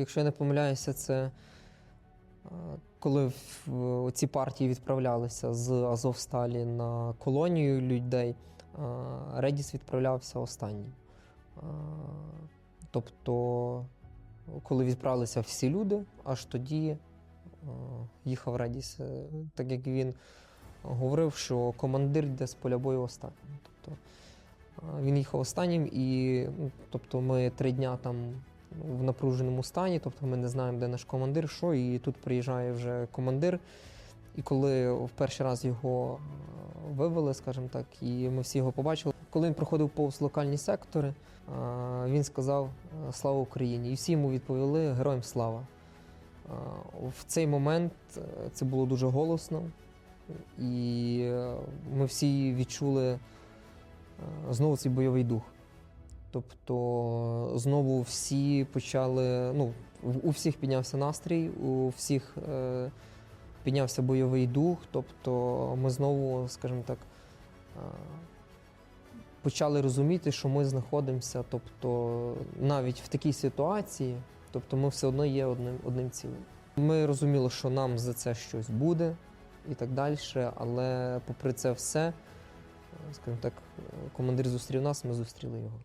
якщо я не помиляюся, це е, коли ці партії відправлялися з Азовсталі на колонію людей, е, Редіс відправлявся останнім. Е, Тобто, коли відправилися всі люди, аж тоді е, їхав Редіс, Е, так як він говорив, що командир йде з поля бою останнім. Тобто, е, він їхав останнім, і тобто, ми три дня там в напруженому стані, тобто ми не знаємо, де наш командир, що, і тут приїжджає вже командир. І коли в перший раз його е, вивели, скажімо так, і ми всі його побачили. Коли він проходив повз локальні сектори, е, він сказав е, Слава Україні! І всі йому відповіли Героям слава. В цей момент це було дуже голосно, і ми всі відчули знову цей бойовий дух. Тобто знову всі почали, ну, у всіх піднявся настрій, у всіх е, піднявся бойовий дух. Тобто ми знову, скажімо так, е, почали розуміти, що ми знаходимося, тобто навіть в такій ситуації, тобто ми все одно є одним, одним цілим. Ми розуміли, що нам за це щось буде і так далі, але попри це все, е, скажімо так, е, командир зустрів нас, ми зустріли його.